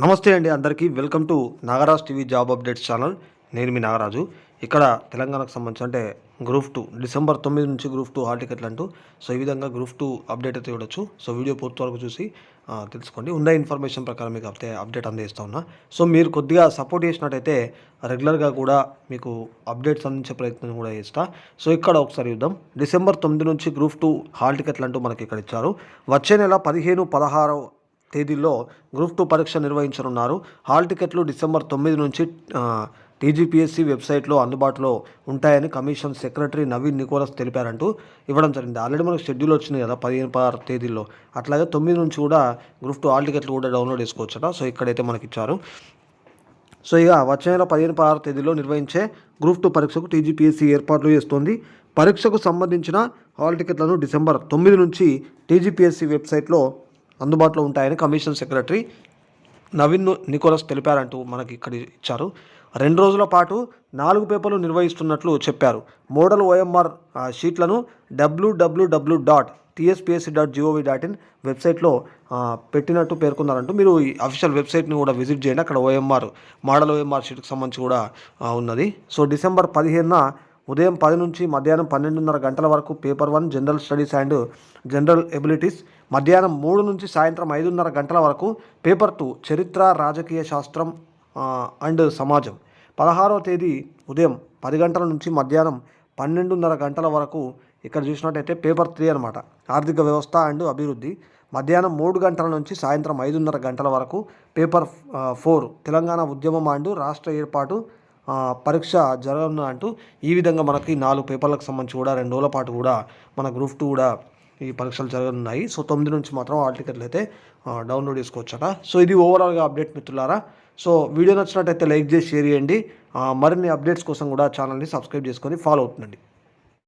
నమస్తే అండి అందరికీ. Welcome to Nagaraj TV job updates channel. నేను మీ నాగరాజు. ఇక్కడ తెలంగాణకు సంబంధించి అంటే గ్రూప్ టూ డిసెంబర్ తొమ్మిది నుంచి గ్రూప్ టూ హాల్ టికెట్లు అంటూ సో ఈ విధంగా గ్రూప్ టూ అప్డేట్ అయితే చూడొచ్చు. సో వీడియో పూర్తి వరకు చూసి తెలుసుకోండి. ఉన్న ఇన్ఫర్మేషన్ ప్రకారం మీకు అయితే అప్డేట్ అందిస్తా ఉన్నా. సో మీరు కొద్దిగా సపోర్ట్ చేసినట్టయితే రెగ్యులర్గా కూడా మీకు అప్డేట్స్ అందించే ప్రయత్నం కూడా చేస్తా. సో ఇక్కడ ఒకసారి చూద్దాం. డిసెంబర్ తొమ్మిది నుంచి గ్రూప్ టూ హాల్ టికెట్లు అంటూ మనకి ఇక్కడ ఇచ్చారు. వచ్చే నెల పదిహేను పదహారు తేదీల్లో గ్రూప్ టూ పరీక్ష నిర్వహించనున్నారు. హాల్ టికెట్లు డిసెంబర్ తొమ్మిది నుంచి టీజీపీఎస్సీ వెబ్సైట్లో అందుబాటులో ఉంటాయని కమిషన్ సెక్రటరీ నవీన్ నికోలస్ తెలిపారంటూ ఇవ్వడం జరిగింది. ఆల్రెడీ మనకు షెడ్యూల్ వచ్చింది కదా పదిహేను పదహారు తేదీల్లో. అట్లాగే తొమ్మిది నుంచి కూడా గ్రూప్ టూ హాల్ టికెట్లు కూడా డౌన్లోడ్ చేసుకోవచ్చట సో ఇక్కడైతే మనకి ఇచ్చారు. సో ఇక వచ్చే నెల పదిహేను పదహారు తేదీలో నిర్వహించే గ్రూప్ టూ పరీక్షకు టీజీపీఎస్సీ ఏర్పాట్లు చేస్తోంది. పరీక్షకు సంబంధించిన హాల్ టికెట్లను డిసెంబర్ తొమ్మిది నుంచి టీజీపీఎస్సీ వెబ్సైట్లో అందుబాటులో ఉంటాయని కమిషన్ సెక్రటరీ నవీన్ నికోలస్ తెలిపారంటూ మనకి ఇక్కడ ఇచ్చారు. రెండు రోజుల పాటు నాలుగు పేపర్లు నిర్వహిస్తున్నట్లు చెప్పారు. Model OMR షీట్లను WWW dot TSPSC dot GOV dot in వెబ్సైట్లో పెట్టినట్టు పేర్కొన్నారంటూ మీరు ఈ అఫీషియల్ వెబ్సైట్ని కూడా విజిట్ చేయండి. అక్కడ ఓఎంఆర్ మోడల్ ఓఎంఆర్ షీట్కి సంబంధించి కూడా ఉన్నది. సో డిసెంబర్ పదిహేనున ఉదయం పది నుంచి మధ్యాహ్నం పన్నెండున్నర గంటల వరకు paper one general studies and general abilities మధ్యాహ్నం మూడు నుంచి సాయంత్రం ఐదున్నర గంటల వరకు పేపర్ టూ చరిత్ర రాజకీయ శాస్త్రం అండ్ సమాజం. పదహారవ తేదీ ఉదయం పది గంటల నుంచి మధ్యాహ్నం పన్నెండున్నర గంటల వరకు ఇక్కడ చూసినట్టయితే పేపర్ త్రీ అనమాట ఆర్థిక వ్యవస్థ అండ్ అభివృద్ధి. మధ్యాహ్నం మూడు గంటల నుంచి సాయంత్రం ఐదున్నర గంటల వరకు పేపర్ ఫోర్ తెలంగాణ ఉద్యమం అండ్ రాష్ట్ర ఏర్పాటు పరీక్ష జరగను అంటూ ఈ విధంగా మనకి నాలుగు పేపర్లకు సంబంధించి కూడా రెండు రోజుల పాటు కూడా మన గ్రూప్ టూ కూడా ఈ పరీక్షలు జరగనున్నాయి. సో తొమ్మిది నుంచి మాత్రం హాల్ టికెట్లు అయితే డౌన్లోడ్ చేసుకోవచ్చట. సో ఇది ఓవరాల్గా అప్డేట్ మిత్రులారా. సో వీడియో నచ్చినట్టయితే లైక్ చేసి షేర్ చేయండి. మరిన్ని అప్డేట్స్ కోసం కూడా ఛానల్ని సబ్స్క్రైబ్ చేసుకొని ఫాలో అవుతుండండి.